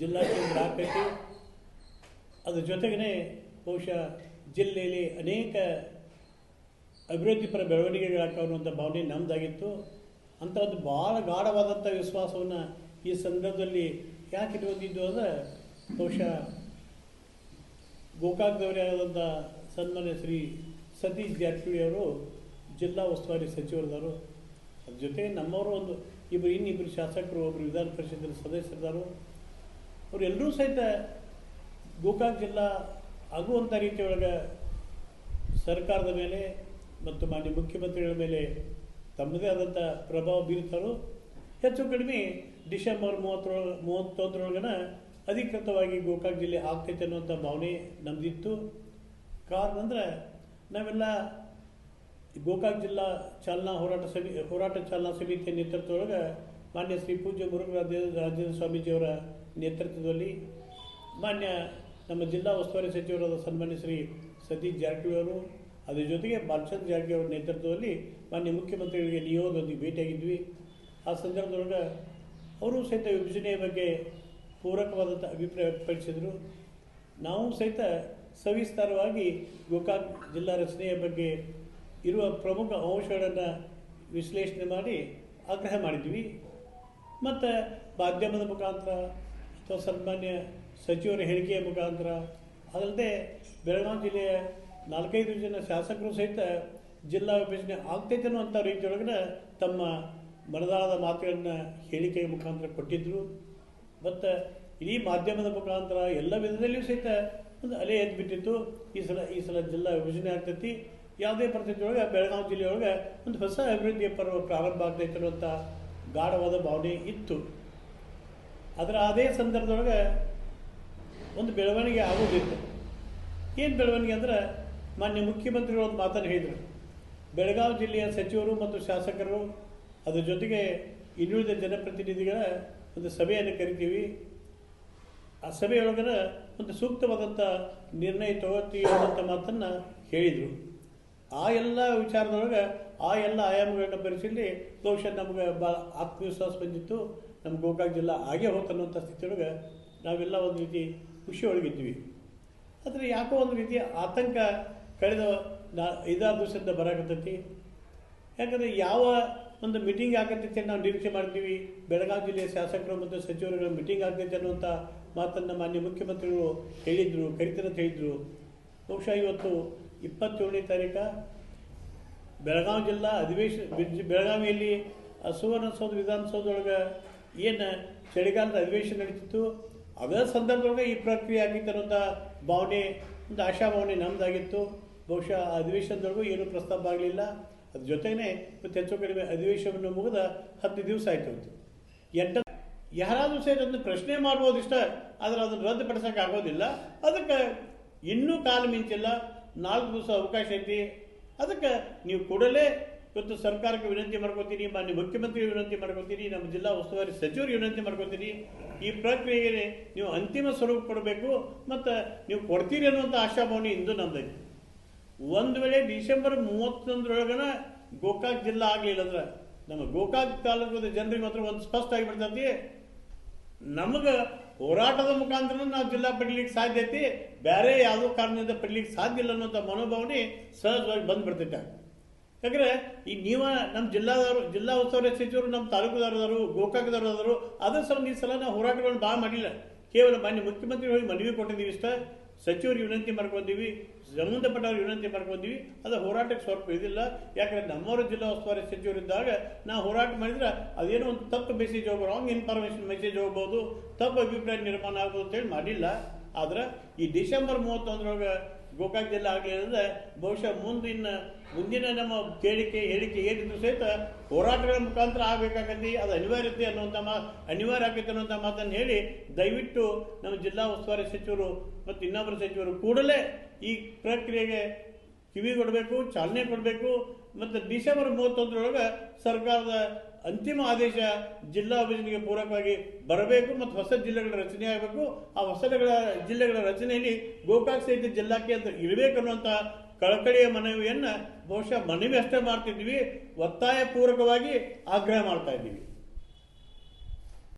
ಜಿಲ್ಲಾ ಕೇಂದ್ರ ಆಗಬೇಕು ಅದ್ರ ಜೊತೆಗೇ ಬಹುಶಃ ಜಿಲ್ಲೆಯಲ್ಲಿ ಅನೇಕ ಅಭಿವೃದ್ಧಿಪರ ಬೆಳವಣಿಗೆಗಳಾಗ್ತಾವೆ ಅನ್ನುವಂಥ ಭಾವನೆ ನಮ್ಮದಾಗಿತ್ತು ಅಂಥ ಒಂದು ಭಾಳ ಗಾಢವಾದಂಥ ವಿಶ್ವಾಸವನ್ನು ಈ ಸಂದರ್ಭದಲ್ಲಿ ಯಾಕೆ ಇಟ್ಕೊಂಡಿದ್ದು ಅಂದರೆ ಬಹುಶಃ ಗೋಕಾಕ್ದವರೇ ಆದಂಥ ಸನ್ಮಾನ್ಯ ಶ್ರೀ ಸತೀಶ್ ಜಾರಕಿಹೊಳಿ ಅವರು ಜಿಲ್ಲಾ ಉಸ್ತುವಾರಿ ಸಚಿವರಿದ್ದಾರೆ. ಅದ್ರ ಜೊತೆಗೆ ನಮ್ಮವರು ಒಂದು ಇಬ್ಬರು ಇನ್ನಿಬ್ಬರು ಶಾಸಕರು ಒಬ್ಬರು ವಿಧಾನ ಪರಿಷತ್ತಿನ ಸದಸ್ಯರಿದ್ದಾರೆ. ಅವರೆಲ್ಲರೂ ಸಹಿತ ಗೋಕಾಕ್ ಜಿಲ್ಲಾ ಆಗುವಂಥ ರೀತಿಯೊಳಗೆ ಸರ್ಕಾರದ ಮೇಲೆ ಮತ್ತು ಮಾನ್ಯ ಮುಖ್ಯಮಂತ್ರಿಗಳ ಮೇಲೆ ತಮ್ಮದೇ ಆದಂಥ ಪ್ರಭಾವ ಬೀರುತ್ತಾರೋ ಹೆಚ್ಚು ಕಡಿಮೆ ಡಿಸೆಂಬರ್ ಮೂವತ್ತೊಳ ಮೂವತ್ತೊಂದರೊಳಗನ ಅಧಿಕೃತವಾಗಿ ಗೋಕಾಕ್ ಜಿಲ್ಲೆ ಆಗ್ತೈತೆ ಅನ್ನುವಂಥ ಭಾವನೆ ನಮ್ಮದಿತ್ತು ಕಾರಣ ಅಂದರೆ ನಾವೆಲ್ಲ ಗೋಕಾಕ್ ಜಿಲ್ಲಾ ಚಾಲನಾ ಹೋರಾಟ ಸಮಿ ಹೋರಾಟ ಚಾಲನಾ ಸಮಿತಿಯ ನೇತೃತ್ವದೊಳಗೆ ಮಾನ್ಯ ಶ್ರೀ ಪೂಜ್ಯ ಮುರುಘರಾಜ ರಾಜೇಂದ್ರ ಸ್ವಾಮೀಜಿಯವರ ನೇತೃತ್ವದಲ್ಲಿ ಮಾನ್ಯ ನಮ್ಮ ಜಿಲ್ಲಾ ಉಸ್ತುವಾರಿ ಸಚಿವರಾದ ಸನ್ಮಾನ್ಯ ಶ್ರೀ ಸತೀಶ್ ಜಾರಕಿಹೊಳಿ ಅವರು, ಅದರ ಜೊತೆಗೆ ಬಾಲಚಂದ್ರ ಜಾರಕಿಹೊಳಿ ಅವರ ನೇತೃತ್ವದಲ್ಲಿ ಮಾನ್ಯ ಮುಖ್ಯಮಂತ್ರಿಗಳಿಗೆ ನಿಯೋಗದೊಂದಿಗೆ ಭೇಟಿಯಾಗಿದ್ವಿ. ಆ ಸಂದರ್ಭದೊಳಗೆ ಅವರು ಸಹಿತ ವಿಭಜನೆಯ ಬಗ್ಗೆ ಪೂರಕವಾದಂಥ ಅಭಿಪ್ರಾಯ ವ್ಯಕ್ತಪಡಿಸಿದರು. ನಾವು ಸಹಿತ ಸವಿಸ್ತಾರವಾಗಿ ಗೋಕಾಕ್ ಜಿಲ್ಲಾ ರಚನೆಯ ಬಗ್ಗೆ ಇರುವ ಪ್ರಮುಖ ಅಂಶಗಳನ್ನು ವಿಶ್ಲೇಷಣೆ ಮಾಡಿ ಆಗ್ರಹ ಮಾಡಿದ್ವಿ. ಮತ್ತು ಮಾಧ್ಯಮದ ಮುಖಾಂತರ ಅಥವಾ ಸನ್ಮಾನ್ಯ ಸಚಿವರ ಹೇಳಿಕೆಯ ಮುಖಾಂತರ, ಅದಲ್ಲದೆ ಬೆಳಗಾವಿ ಜಿಲ್ಲೆಯ ನಾಲ್ಕೈದು ಜನ ಶಾಸಕರು ಸಹಿತ ಜಿಲ್ಲಾ ವಿಭಜನೆ ಆಗ್ತೈತೆ ಅನ್ನುವಂಥ ರೀತಿಯೊಳಗಿನ ತಮ್ಮ ಮನದಾಳದ ಮಾತುಗಳನ್ನು ಹೇಳಿಕೆಯ ಮುಖಾಂತರ ಕೊಟ್ಟಿದ್ದರು ಮತ್ತು ಇಡೀ ಮಾಧ್ಯಮದ ಮುಖಾಂತರ ಎಲ್ಲ ವಿಧದಲ್ಲಿಯೂ ಸಹಿತ ಒಂದು ಅಲೆ ಎದ್ಬಿಟ್ಟಿತ್ತು. ಈ ಸಲ ಈ ಸಲ ಜಿಲ್ಲಾ ವಿಭಜನೆ ಆಗ್ತೈತಿ. ಯಾವುದೇ ಪರಿಸ್ಥಿತಿ ಒಳಗೆ ಬೆಳಗಾವಿ ಜಿಲ್ಲೆಯೊಳಗೆ ಒಂದು ಹೊಸ ಅಭಿವೃದ್ಧಿಯ ಪರ್ವ ಪ್ರಾರಂಭ ಆಗ್ತೈತೆ ಅನ್ನುವಂಥ ಗಾಢವಾದ ಭಾವನೆ ಇತ್ತು. ಅದರ ಅದೇ ಸಂದರ್ಭದೊಳಗೆ ಒಂದು ಬೆಳವಣಿಗೆ ಆಗೋದಿತ್ತು. ಏನು ಬೆಳವಣಿಗೆ ಅಂದ್ರೆ ಮಾನ್ಯ ಮುಖ್ಯಮಂತ್ರಿಗಳು ಒಂದು ಮಾತನ್ನು ಹೇಳಿದರು. ಬೆಳಗಾವಿ ಜಿಲ್ಲೆಯ ಸಚಿವರು ಮತ್ತು ಶಾಸಕರು ಅದ್ರ ಜೊತೆಗೆ ಇನ್ನುಳಿದ ಜನಪ್ರತಿನಿಧಿಗಳ ಒಂದು ಸಭೆಯನ್ನು ಕರಿತೀವಿ. ಆ ಸಭೆಯೊಳಗನ ಒಂದು ಸೂಕ್ತವಾದಂಥ ನಿರ್ಣಯ ತಗೋತೀವಿ ಅನ್ನೋಂಥ ಮಾತನ್ನು ಹೇಳಿದರು. ಆ ಎಲ್ಲ ವಿಚಾರದೊಳಗೆ ಆ ಎಲ್ಲ ಆಯಾಮಗಳನ್ನ ಪರಿಶೀಲಿ ಬಹುಶಃ ನಮಗೆ ಭಾಳ ಆತ್ಮವಿಶ್ವಾಸ ಬಂದಿತ್ತು. ನಮ್ಮ ಗೋಕಾಕ್ ಜಿಲ್ಲಾ ಆಗೇ ಹೋತನ್ನುವಂಥ ಸ್ಥಿತಿಯೊಳಗೆ ನಾವೆಲ್ಲ ಒಂದು ರೀತಿ ಖುಷಿ ಒಳಗಿದ್ವಿ ಆದರೆ ಯಾಕೋ ಒಂದು ರೀತಿ ಆತಂಕ ಕಳೆದ ನಾ ಐದಾರು ದಿವಸದಿಂದ ಬರಾಕತ್ತೈತಿ. ಯಾಕಂದರೆ ಯಾವ ಒಂದು ಮೀಟಿಂಗ್ ಆಗತ್ತೈತೆ ನಾವು ನಿರೀಕ್ಷೆ ಮಾಡ್ತೀವಿ ಬೆಳಗಾವಿ ಜಿಲ್ಲೆಯ ಶಾಸಕರು ಮತ್ತು ಸಚಿವರುಗಳ ಮೀಟಿಂಗ್ ಆಗ್ತೈತೆ ಅನ್ನುವಂಥ ಮಾತನ್ನು ಮಾನ್ಯ ಮುಖ್ಯಮಂತ್ರಿಗಳು ಹೇಳಿದರು ಕರಿತರಂತ ಹೇಳಿದರು. ಬಹುಶಃ ಇವತ್ತು ಇಪ್ಪತ್ತೇಳನೇ ತಾರೀಕು ಬೆಳಗಾವಿ ಜಿಲ್ಲಾ ಅಧಿವೇಶನ ಬೆಳಗಾವಿಯಲ್ಲಿ ಸುವರ್ಣಸೌಧ ವಿಧಾನಸೌಧದೊಳಗೆ ಏನು ಚಳಿಗಾಲದ ಅಧಿವೇಶನ ನಡೀತಿತ್ತು ಅದರ ಸಂದರ್ಭದೊಳಗೆ ಈ ಪ್ರಕ್ರಿಯೆ ಆಗಿತ್ತು ಅನ್ನೋಂಥ ಭಾವನೆ, ಒಂದು ಆಶಾಭಾವನೆ ನಮ್ಮದಾಗಿತ್ತು ಬಹುಶಃ ಆ ಅಧಿವೇಶನದೊಳಗೂ ಏನೂ ಪ್ರಸ್ತಾಪ ಆಗಲಿಲ್ಲ. ಅದ್ರ ಜೊತೆಗೆ ಇವತ್ತು ಹೆಚ್ಚು ಕಡಿಮೆ ಅಧಿವೇಶನವನ್ನು ಮುಗಿದ ಹತ್ತು ದಿವಸ ಆಯ್ತು ಅಂತ ಎಂಟ ಯಾರಾದರೂ ಸೇರಿ ಅದನ್ನು ಪ್ರಶ್ನೆ ಮಾಡ್ಬೋದಿಷ್ಟ, ಆದರೆ ಅದನ್ನು ರದ್ದುಪಡಿಸೋಕೆ ಆಗೋದಿಲ್ಲ. ಅದಕ್ಕೆ ಇನ್ನೂ ಕಾಲ ಮಿಂಚಿಲ್ಲ. ನಾಲ್ಕು ದಿವಸ ಅವಕಾಶ ಐತಿ. ಅದಕ್ಕೆ ನೀವು ಕೂಡಲೇ ಇವತ್ತು ಸರ್ಕಾರಕ್ಕೆ ವಿನಂತಿ ಮಾಡ್ಕೋತೀನಿ, ಮಾನ್ಯ ಮುಖ್ಯಮಂತ್ರಿ ವಿನಂತಿ ಮಾಡ್ಕೋತೀನಿ, ನಮ್ಮ ಜಿಲ್ಲಾ ಉಸ್ತುವಾರಿ ಸಚಿವರು ವಿನಂತಿ ಮಾಡ್ಕೋತೀನಿ. ಈ ಪ್ರಕ್ರಿಯೆಗೆ ನೀವು ಅಂತಿಮ ಸ್ವರೂಪ ಕೊಡಬೇಕು, ಮತ್ತು ನೀವು ಕೊಡ್ತೀರಿ ಅನ್ನುವಂಥ ಆಶಾಭಾವನೆ ಇಂದು ನಮ್ದೈತಿ ಒಂದು ವೇಳೆ ಡಿಸೆಂಬರ್ ಮೂವತ್ತೊಂದರೊಳಗನ ಗೋಕಾಕ್ ಜಿಲ್ಲಾ ಆಗಲಿಲ್ಲ ಅಂದ್ರೆ ನಮ್ಮ ಗೋಕಾಕ್ ತಾಲೂಕದ ಜನರಿಗೆ ಮಾತ್ರ ಒಂದು ಸ್ಪಷ್ಟ ಆಗಿಬಿಡ್ತೈತಿ, ನಮಗೆ ಹೋರಾಟದ ಮುಖಾಂತರ ನಾವು ಜಿಲ್ಲಾ ಪಡೀಲಿಕ್ಕೆ ಸಾಧ್ಯತೆ ಬೇರೆ ಯಾವುದೋ ಕಾರಣದಿಂದ ಪಡೀಲಿಕ್ಕೆ ಸಾಧ್ಯ ಇಲ್ಲ ಅನ್ನೋಂಥ ಮನೋಭಾವನೆ ಸಹಜವಾಗಿ ಬಂದ್ಬಿಡ್ತೈತೆ. ಯಾಕಂದ್ರೆ ಈ ನೀವ ನಮ್ಮ ಜಿಲ್ಲಾದವರು, ಜಿಲ್ಲಾ ಉಸ್ತುವಾರಿ ಸಚಿವರು ನಮ್ಮ ತಾಲೂಕುದಾರರು ಗೋಕಾಕದವರಾದರು ಅದ್ರ ಸಲ ಈ ಸಲ ನಾವು ಹೋರಾಟಗಳನ್ನು ಭಾಳ ಮಾಡಿಲ್ಲ. ಕೇವಲ ಮಾನ್ಯ ಮುಖ್ಯಮಂತ್ರಿಗಳಿಗೆ ಮನವಿ ಕೊಟ್ಟಿದ್ದೀವಿ ಇಷ್ಟ ಸಚಿವರು ವಿನಂತಿ ಮಾಡ್ಕೊಂಡಿವಿ ಸಂಬಂಧಪಟ್ಟವ್ರಿಗೆ ವಿನಂತಿ ಮಾಡ್ಕೊಂಡಿವಿ ಅದು ಹೋರಾಟಕ್ಕೆ ಸ್ವಲ್ಪ ಇದಿಲ್ಲ. ಯಾಕಂದ್ರೆ ನಮ್ಮವರು ಜಿಲ್ಲಾ ಉಸ್ತುವಾರಿ ಸಚಿವರಿದ್ದಾಗ ನಾವು ಹೋರಾಟ ಮಾಡಿದ್ರೆ ಅದೇನೋ ಒಂದು ತಪ್ಪು ಮೆಸೇಜ್ ಹೋಗ್ಬೋದು ರಾಂಗ್ ಇನ್ಫಾರ್ಮೇಷನ್ ಮೆಸೇಜ್ ಹೋಗ್ಬೋದು, ತಪ್ಪು ಅಭಿಪ್ರಾಯ ನಿರ್ಮಾಣ ಆಗ್ಬೋದು ಅಂತೇಳಿ ಮಾಡಿಲ್ಲ. ಆದ್ರೆ ಈ ಡಿಸೆಂಬರ್ ಮೂವತ್ತೊಂದರೊಳಗೆ ಗೋಕಾಕ್ ಜಿಲ್ಲೆ ಅಂದರೆ ಬಹುಶಃ ಮುಂದಿನ ಮುಂದಿನ ನಮ್ಮ ಕೇಳಿಕೆ, ಹೇಳಿಕೆ ಏನಿದ್ರು ಸಹಿತ ಹೋರಾಟಗಳ ಮುಖಾಂತರ ಆಗಬೇಕಾಗತ್ತೆ ಅದು ಅನಿವಾರ್ಯತೆ ಅನ್ನುವಂಥ ಮಾ, ಅನಿವಾರ್ಯ ಆಗೈತೆ ಅನ್ನುವಂಥ ಮಾತನ್ನು ಹೇಳಿ ದಯವಿಟ್ಟು ನಮ್ಮ ಜಿಲ್ಲಾ ಉಸ್ತುವಾರಿ ಸಚಿವರು ಮತ್ತು ಇನ್ನೊಬ್ಬರು ಸಚಿವರು ಕೂಡಲೇ ಈ ಪ್ರಕ್ರಿಯೆಗೆ ಕಿವಿ ಕೊಡಬೇಕು, ಚಾಲನೆ ಕೊಡಬೇಕು ಮತ್ತು ಡಿಸೆಂಬರ್ ಮೂವತ್ತೊಂದರೊಳಗೆ ಸರ್ಕಾರದ ಅಂತಿಮ ಆದೇಶ ಜಿಲ್ಲಾ ವಿಭಜನೆಗೆ ಪೂರಕವಾಗಿ ಬರಬೇಕು ಮತ್ತು ಹೊಸ ಜಿಲ್ಲೆಗಳ ರಚನೆ ಆಗಬೇಕು. ಆ ಹೊಸ ಜಿಲ್ಲೆಗಳ ರಚನೆಯಲ್ಲಿ ಗೋಕಾಕ್ ಸಹಿತ ಜಿಲ್ಲಾ ಕೇಂದ್ರ ಇರಬೇಕನ್ನುವಂಥ ಕಳಕಳಿಯ ಮನವಿಯನ್ನು ಬಹುಶಃ ಮನವಿ ಅಷ್ಟೇ ಮಾಡ್ತಿದ್ವಿ ಒತ್ತಾಯ ಪೂರಕವಾಗಿ ಆಗ್ರಹ ಮಾಡ್ತಾ ಇದ್ದೀವಿ.